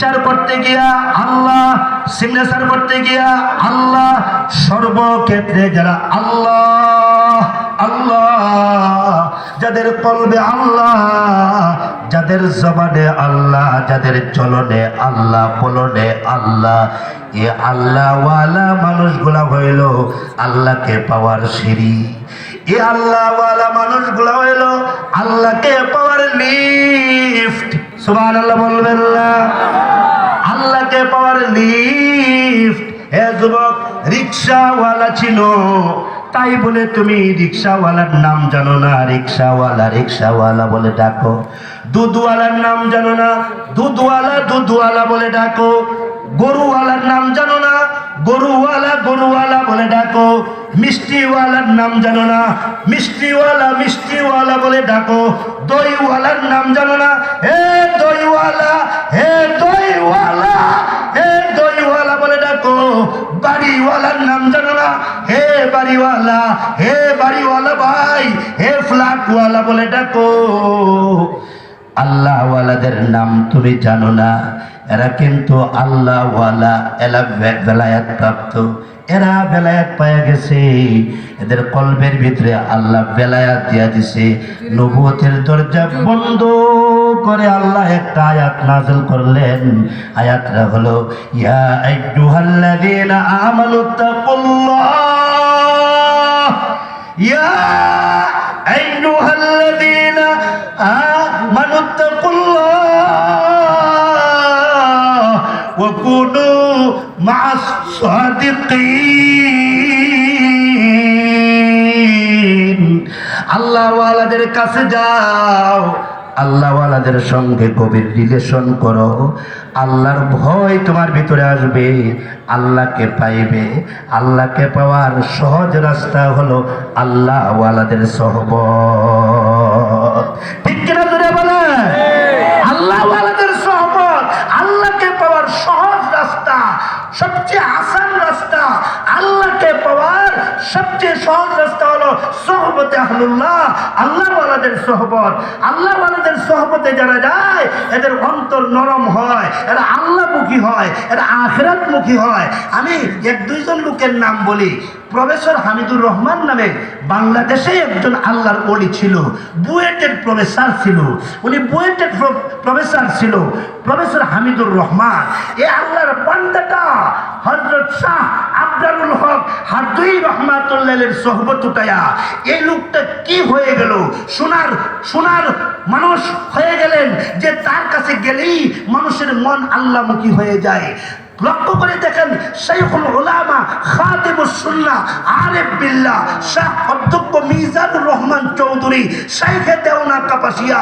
বিচার করতে গিয়া আল্লাহ সিগনেচার করতে গিয়া আল্লাহ, সর্বক্ষেত্রে যারা আল্লাহ আল্লাহ, যাদের কলবে আল্লাহ, যাদের জবানে আল্লাহ, যাদের চলনে আল্লাহ, বলনে আল্লাহ, এ আল্লাহওয়ালা মানুষগুলা হইল আল্লাহকে পাওয়ার সিঁড়ি। এ আল্লাহওয়ালা মানুষগুলা হইল আল্লাহকে পাওয়ার লিফট। সুবহান আল্লাহ বলবেন না আল্লাহকে পাওয়ার লিফট হে যুবক রিক্সাওয়ালা ছিল। তাই বলে, তুমি রিক্সাওয়ালার নাম জানো না, রিক্সাওয়ালা রিক্সাওয়ালা বলে ডাকো। দুধওয়ালার নাম জানো না, দুধওয়ালা দুধওয়ালা বলে ডাকো। গরুওয়ালার নাম জানো না, গরুওয়ালা গরুওয়ালা বলে ডাকো। মিষ্টিওয়ালার নাম জানো না, মিষ্টিওয়ালা মিষ্টিওয়ালা বলে ডাকো। দইওয়ালার নাম জানো না, হে দইওয়ালা, হে দইওয়ালা হে দইওয়ালা বলে ডাকো বাড়িওয়ালার নাম জানো না হে বাড়িওয়ালা, হে বাড়িওয়ালা ভাই, হে ফ্ল্যাটওয়ালা বলে ডাকো। আল্লাহওয়ালাদের নাম তুমি জানো না, এরা কিন্তু আল্লাহওয়ালা, এরা বেলায়াত প্রাপ্ত, এরা বেলায়াত পাওয়া গেছে। এদের কলবের ভিতরে আল্লাহ বেলায়াত দিয়া দিছে। নবুয়তের দরজা বন্ধ করে আল্লাহ একটা আয়াত নাযিল করলেন। আয়াতটা হলো, ইয়া আইয়ুহাল্লাযীনা আমানু তাকুল্লাহ। ইয়া আইয়ুহাল্লাযীনা আমানু তাকুল্লাহ ওয়া কুনু মা'আস সাদিকিন আল্লাহওয়ালাদের কাছে যাও আল্লাহওয়ালাদের সঙ্গে গভীর রিলেশন করো। আল্লাহর ভয় তোমার ভিতরে আসবে, আল্লাহকে পাইবে। আল্লাহকে পাওয়ার সহজ রাস্তা হলো আল্লাহওয়ালাদের সহব ঠিক কিনা জোরে বলে আল্লাহওয়ালাদের সহবত আল্লাহকে পাওয়ার সহজ রাস্তা সবচেয়ে আসান রাস্তা, আল্লাহকে পাওয়ার সবচেয়ে সহজ রাস্তা হলো সহবতে আহলুল্লাহ আল্লাহওয়ালাদের সহবত। আল্লাহওয়ালাদের সহবতে যারা যায়, এদের অন্তর নরম হয়, এরা আল্লাহমুখী হয়, এরা আখেরাতমুখী হয়। আমি এক দুইজন লোকের নাম বলি, প্রফেসর হামিদুর রহমান নামে বাংলাদেশে একজন আল্লাহর অলি ছিল, বুয়েটের প্রফেসর ছিল। উনি বুয়েটের প্র- প্রফেসর ছিল, প্রফেসর হামিদুর রহমান। এ আল্লাহর বান্দাটা হজরত শাহ আবদারুল হক হাদুই রহমাতুল্লাহের সহবত উঠায়া এই লোকটা কি হয়ে গেল? সোনার সোনার মানুষ হয়ে গেলেন যে তার কাছে গেলেই মানুষের মন আল্লাহমুখী হয়ে যায়। লক্ষ্য করে দেখেন শাইখুল উলামা খাতিমুস সুন্নাহ, আরিফ বিল্লাহ, শাহ অধ্যক্ষ মিজানুর রহমান চৌধুরী, শাইখে দেওনা কাপাসিয়া।